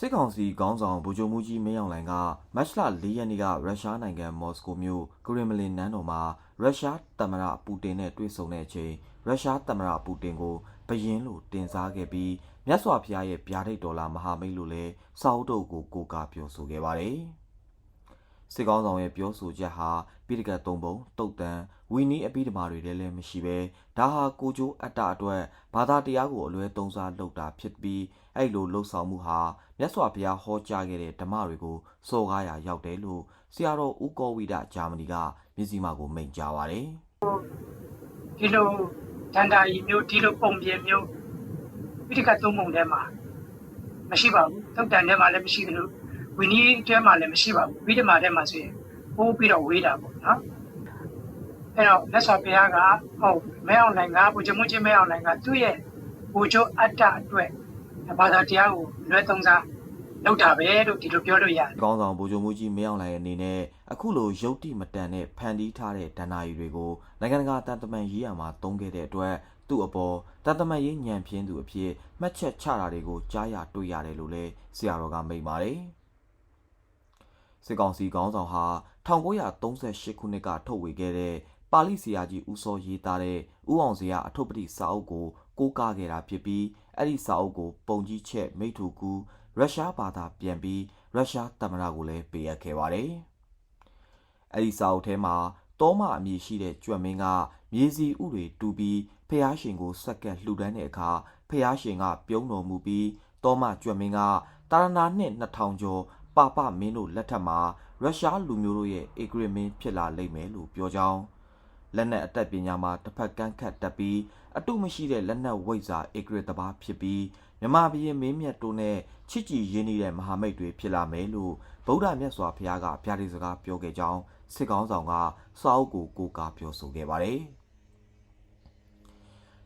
စစ်ကောင်စီခေါင်းဆောင်ဗိုလ်ချုပ်မှုကြီးမင်းအောင်လှိုင်ကမတ်လ၄ရက်နေ့ကရုရှားနိုင်ငံမော်စကိုမြို့ကရင်မလင်နန်းတော်မှာရုရှားသမ္မတပူတင်နဲ့တွေ့ဆုံတဲ့အချိန်ရုရှားသမ္မတပူတင်ကိုဘယင်းလိုတင်စားခဲ့ပြီးမြတ်စွာဘုရားရဲ့ဗျာဒိတ်တော်လာမဟာမိတ်လို့လည်းစာအုပ်တုပ်ကိုကိုးကားပြောဆိုခဲ့ပါတယ်။ စစ်ကောင်းဆောင်ရဲ့ပြောဆိုချက်ဟာပိဋကတ်သုံးပုံတုတ်တန်ဝီနီးအပိဓမ္မာတွေလည်းလည်းမရှိပဲဒါဟာကိုကျိုးအတ္တအတွက်ဘာသာတရားကိုအလွဲသုံးစားလုပ်တာဖြစ်ပြီးအဲ့လိုလှုပ်ဆောင်မှုဟာမြတ်စွာဘုရားဟောကြားခဲ့တဲ့ဓမ္မတွေကိုစော်ကားရာရောက်တယ်လို့ဆရာတော်ဦးကောဝိဒဂျာမနီကမြစည်းမကိုမိန့်ကြားပါတယ်ဒီလိုဒန္တာရီမျိုးဒီလိုပုံပြမျိုးပိဋကတ်သုံးပုံထဲမှာမရှိပါဘူးသုတ်တန်ထဲမှာလည်းမရှိသ လိုဝီနီးထဲမှာလည်းမရှိပါဘူးပိဋကမာထဲမှာဆိုရင်ပိုးပြီးတော့ဝေးတာပေါ့နော်အဲ့တော့လက်စွာဘုရားကဟုတ်မဲအောင်နိုင်ကဘုရားမချင်းမဲအောင်နိုင်ကသူ့ရဲ့ဘုချိုအတ္တအတွက်ဘာသာတရားကိုလွဲသုံးစားလောက်တာပဲလို့ဒီလိုပြောလို့ရတယ်။ကောင်းဆောင်ဗိုလ်ချုပ်မှုကြီးမင်းအောင်လှိုင်ရဲ့အနေနဲ့အခုလိုရုပ်တိမတန်တဲ့ဖန်တီးထားတဲ့ဒဏ္ဍာရီတွေကိုနိုင်ငံတကာတန်တမန်ရေးရမှာတုံးခဲ့တဲ့အတွက်သူ့အပေါ်တန်တမန်ရေးညံပြင်းသူအဖြစ်မှတ်ချက်ချတာတွေကိုကြားရတွေ့ရတယ်လို့လည်းဆရာတော်ကမိန့်ပါတယ်။ စစ်ကောင်စီခေါင်းဆောင်ဟာ1938ခုနှစ်ကထုတ်ဝေခဲ့တဲ့ပါဠိဆရာကြီးဦးစောရေးသားတဲ့ဥအောင်စရာအထုပ်ပတိစာအုပ်ကိုကိုးကားခဲ့တာဖြစ်ပြီးအဲ့ဒီစာအုပ်ကို ပုံကြီးချက်မိထူကူရုရှားဘာသာပြန်ပြီးရုရှားသမ္မတကိုလည်းပေးအပ်ခဲ့ပါတယ်။အဲ့ဒီစာအုပ်ထဲမှာတောမအမည်ရှိတဲ့ကြွက်မင်းကမြေစီဥတွေတူပြီးဖះရှင်ကိုစက္ကန့်လှူဒန်းတဲ့အခါဖះရှင်ကပြုံးတော်မူပြီးတောမကြွက်မင်းကတာရနာနှစ်2000ကျော် ပါပမင်းတို့လက်ထက်မှာရုရှားလူမျိုးတို့ရဲ့အေဂရမင်းဖြစ်လာလိမ့်မယ်လို့ပြောကြောင်းလက်နက်အတက်ပညာမှာတစ်ဖက်ကန်းခတ်တက်ပြီးအတုမရှိတဲ့လက်နက်ဝိဇ္ဇာအေဂရတဘာဖြစ်ပြီးမြမဘီရင်မင်းမြတ်တို့နဲ့ချစ်ကြည်ရင်းနှီးတဲ့မဟာမိတ်တွေဖြစ်လာမယ်လို့ဗုဒ္ဓမြတ်စွာဘုရားကဗျာဒိတ်စကားပြောခဲ့ကြောင်းစစ်ကောင်းဆောင်ကစာအုပ်ကိုကိုးကားပြောဆိုခဲ့ပါတယ်။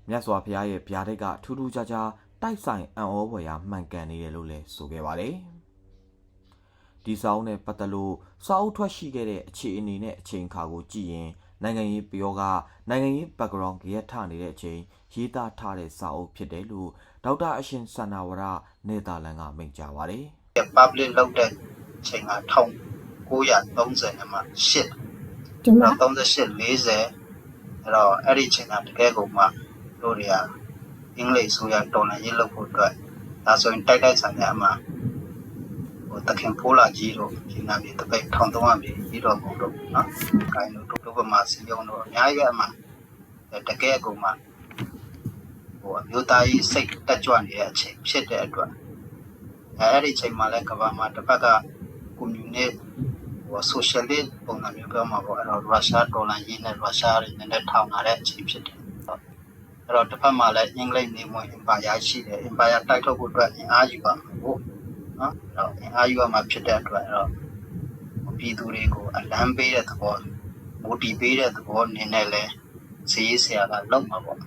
မြတ်စွာဘုရားရဲ့ဗျာဒိတ်ကထူးထူးခြားခြားတိုက်ဆိုင်အံ့ဩဖွယ်ရာမှန်ကန်နေတယ်လို့လည်းဆိုခဲ့ပါတယ်။ ဒီစာအုပ်နဲ့ပတ်သက်လို့စာအုပ်ထွက်ရှိခဲ့တဲ့အခြေအနေနဲ့အချိန်အခါကိုကြည့်ရင်နိုင်ငံရေးပြောကနိုင်ငံရေး background ကြရထနေတဲ့အချိန်ရေးသားထားတဲ့စာအုပ်ဖြစ်တယ်လို့ဒေါက်တာအရှင်စန္နာဝရနေသာလန်ကမိန့်ကြားပါတယ် public လုပ်တဲ့ချိန်က1930မှာ8ဒီမှာ38 40အဲ့တော့အဲ့ဒီချိန်ကတကယ်ကိုမှတို့တွေကအင်္ဂလိပ်ဆိုရတော်လန်ရေးလုပ်ဖို့အတွက်ဒါဆိုရင်တိုက်တိုက်ဆိုင်ရမှာဟို တခင်ဖိုးလာကြီးတို့ဒီနာမည်တပိတ်1300ပြည်ကြီးတော်ဘုံတို့နော်။ကိုင်းတို့တို့ကမှစီယုံတို့အများကြီးပဲအမှတကယ်ကိုမှဟိုအမျိုးသားကြီးစိတ်တက်ကြွနေတဲ့အချိန်ဖြစ်တဲ့အတွက်အဲအဲ့ဒီချိန်မှာလည်းကမ္ဘာမှာတစ်ဖက်ကကွန်မြူနစ်ဟိုဆိုရှယ်လစ်ပုံစံမျိုးပြောမှာပေါ့အဲ့တော့ရုရှားဒေါ်လာရင်းနဲ့ရုရှားတွေနည်းနည်းထောင်လာတဲ့အချိန်ဖြစ်တယ်ဟုတ်အဲ့တော့တစ်ဖက်မှာလည်းအင်္ဂလိပ်နေမွေအင်ပါယာရှိတယ်အင်ပါယာတိုက်ထုတ်ဖို့အတွက်အင်အားယူပါမှာပေါ့ နော်အဲ့တော့အင်အားယူရမှာဖြစ်တဲ့အတွက်အဲ့တော့ပြည်သူတွေကိုအလံပေးတဲ့သဘောမိုတီပေးတဲ့သဘောအနေနဲ့လဲစီးရေးဆရာကလောက်မှာပေါ့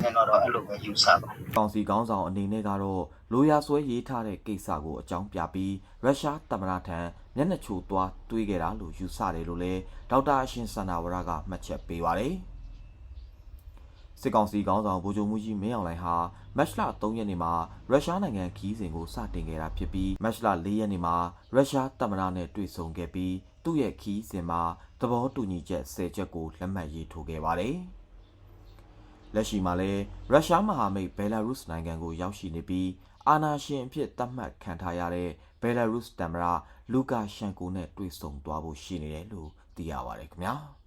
ကျွန်တော်တော့အဲ့လိုပဲယူဆပါ။ကောင်စီကောင်းဆောင်အနေနဲ့ကတော့လိုရာဆွဲရေးထားတဲ့ကိစ္စကိုအကြောင်းပြပြီးရုရှားသမ္မတထံမျက်နှာချိုသွားတွေးခဲ့တာလို့ယူဆတယ်လို့လည်းဒေါက်တာအရှင်စန္နာဝရကမှတ်ချက်ပေးပါတယ်။ စစ်ကောင်စီကောင်းဆောင်ဗိုလ်ချုပ်မှုကြီးမင်းအောင်လှိုင်ဟာမတ်လ3ရက်နေ့မှာရုရှားနိုင်ငံခီးစဉ်ကိုစတင်ခဲ့တာဖြစ်ပြီးမတ်လ4ရက်နေ့မှာရုရှားသမ္မတနဲ့တွေ့ဆုံခဲ့ပြီးသူ့ရဲ့ခီးစဉ်မှာသဘောတူညီချက်10ချက်ကိုလက်မှတ်ရေးထိုးခဲ့ပါတယ်။လက်ရှိမှာလည်းရုရှားမဟာမိတ်ဘယ်လာရုစ်နိုင်ငံကိုရောက်ရှိနေပြီးအာဏာရှင်အဖြစ်သတ်မှတ်ခံထားရတဲ့ဘယ်လာရုစ်သမ္မတလူကာရှန်ကိုနဲ့တွေ့ဆုံသွားဖို့ရှိနေတယ်လို့သိရပါတယ်ခင်ဗျာ။